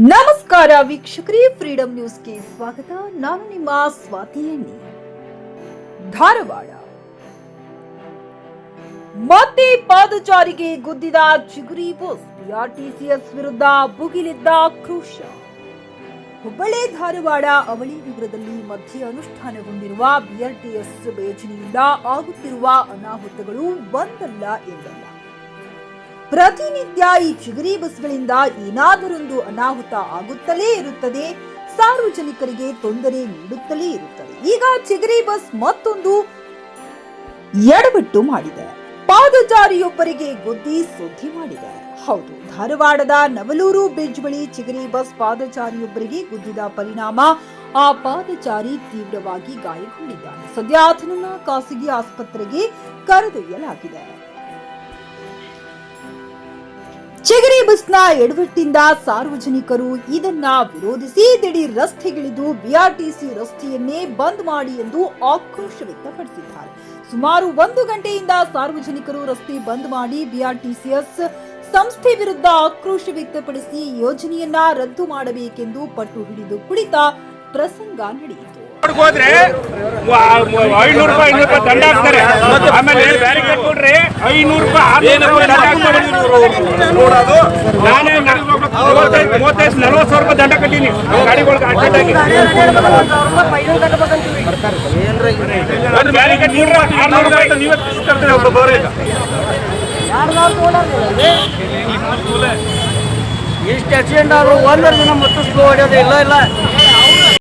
ನಮಸ್ಕಾರ ವೀಕ್ಷಕರೇ ಫ್ರೀಡಂ ನ್ಯೂಸ್ಗೆ ಸ್ವಾಗತ. ನಾನು ನಿಮ್ಮ ಸ್ವಾತಿ ಎಣ್ಣಿ. ಧಾರವಾಡ. ಮತ್ತೆ ಪಾದಚಾರಿಗೆ ಗುದ್ದಿದ ಚಿಗುರಿ ಬಸ್ ಬಿಆರ್ಟಿಸಿಎಸ್ ವಿರುದ್ಧ ಭುಗಿಲಿದ್ದ ಆಕ್ರೋಶ ಹುಬ್ಬಳ್ಳಿ, ಧಾರವಾಡ ಅವಳಿ ನಗರದಲ್ಲಿ ಮಧ್ಯೆ ಅನುಷ್ಠಾನಗೊಂಡಿರುವ ಬಿಆರ್ಟಿಎಸ್ ಯೋಜನೆಯಿಂದ ಆಗುತ್ತಿರುವ ಅನಾಹುತಗಳು ಒಂದಲ್ಲ ಎಂದಲ್ಲ. ಪ್ರತಿನಿತ್ಯ ಈ ಚಿಗರಿ ಬಸ್ಗಳಿಂದ ಏನಾದರೊಂದು ಅನಾಹುತ ಆಗುತ್ತಲೇ ಇರುತ್ತದೆ, ಸಾರ್ವಜನಿಕರಿಗೆ ತೊಂದರೆ ನೀಡುತ್ತಲೇ ಇರುತ್ತದೆ. ಈಗ ಚಿಗರಿ ಬಸ್ ಮತ್ತೊಂದು ಎಡಬಿಟ್ಟು ಮಾಡಿದೆ. ಪಾದಚಾರಿಯೊಬ್ಬರಿಗೆ ಗುದ್ದಿ ಸುದ್ದಿ ಮಾಡಿದೆ. ಹೌದು, ಧಾರವಾಡದ ನವಲೂರು ಬ್ರಿಡ್ಜ್ ಬಳಿ ಚಿಗರಿ ಬಸ್ ಪಾದಚಾರಿಯೊಬ್ಬರಿಗೆ ಗುದ್ದಿದ ಪರಿಣಾಮ ಆ ಪಾದಚಾರಿ ತೀವ್ರವಾಗಿ ಗಾಯಗೊಂಡಿದ್ದಾನೆ. ಸದ್ಯ ಆತನನ್ನ ಖಾಸಗಿ ಆಸ್ಪತ್ರೆಗೆ ಕರೆದೊಯ್ಯಲಾಗಿದೆ. ಚಿಗರಿ ಬಸ್ನ ಎಡವಟ್ಟಿಂದ ಸಾರ್ವಜನಿಕರು ಇದನ್ನ ವಿರೋಧಿಸಿ ದಿಢೀರ್ ರಸ್ತೆಗಿಳಿದು ಬಿಆರ್ಟಿಸಿ ರಸ್ತೆಯನ್ನೇ ಬಂದ್ ಮಾಡಿ ಎಂದು ಆಕ್ರೋಶ ವ್ಯಕ್ತಪಡಿಸಿದ್ದಾರೆ. ಸುಮಾರು ಒಂದು ಗಂಟೆಯಿಂದ ಸಾರ್ವಜನಿಕರು ರಸ್ತೆ ಬಂದ್ ಮಾಡಿ ಬಿಆರ್ಟಿಸಿಎಸ್ ಸಂಸ್ಥೆ ವಿರುದ್ಧ ಆಕ್ರೋಶ ವ್ಯಕ್ತಪಡಿಸಿ ಯೋಜನೆಯನ್ನ ರದ್ದು ಮಾಡಬೇಕೆಂದು ಪಟ್ಟು ಹಿಡಿದು ಕುಳಿತ ಪ್ರಸಂಗ ನಡೆಯಿತು. ಹೋದ್ರೆ ಐನೂರು ರೂಪಾಯಿ ಐನೂರು ರೂಪಾಯಿ ದಂಡ ಹಾಕ್ತಾರೆ. ಆಮೇಲೆ ಬ್ಯಾರಿಕೇಡ್ ಕೊಡ್ರಿ ಐನೂರು ರೂಪಾಯಿ ನಾನೇ ಮೂವತ್ತೈದು ಮೂವತ್ತೈದು ನಲ್ವತ್ತು ಸಾವಿರ ರೂಪಾಯಿ ದಂಡ ಕಟ್ಟೀನಿ ಗಾಡಿಗಳಿಗೆ ಅಡ್ಜೆಂಟ್ ಆಗಿ ಬ್ಯಾರಿಕೇಡ್ ಕೊಡ್ರಿ ಆರ್ನೂರು ರೂಪಾಯಿ ನೀವೇ ಎಷ್ಟು ಆಕ್ಸಿಡೆಂಟ್ ಆದ್ರೂ ಒಂದರ ದಿನ ಮತ್ತೆ ಸ್ಲೋ ಹೊಡೆಯೋದು ಇಲ್ಲ ಇಲ್ಲ?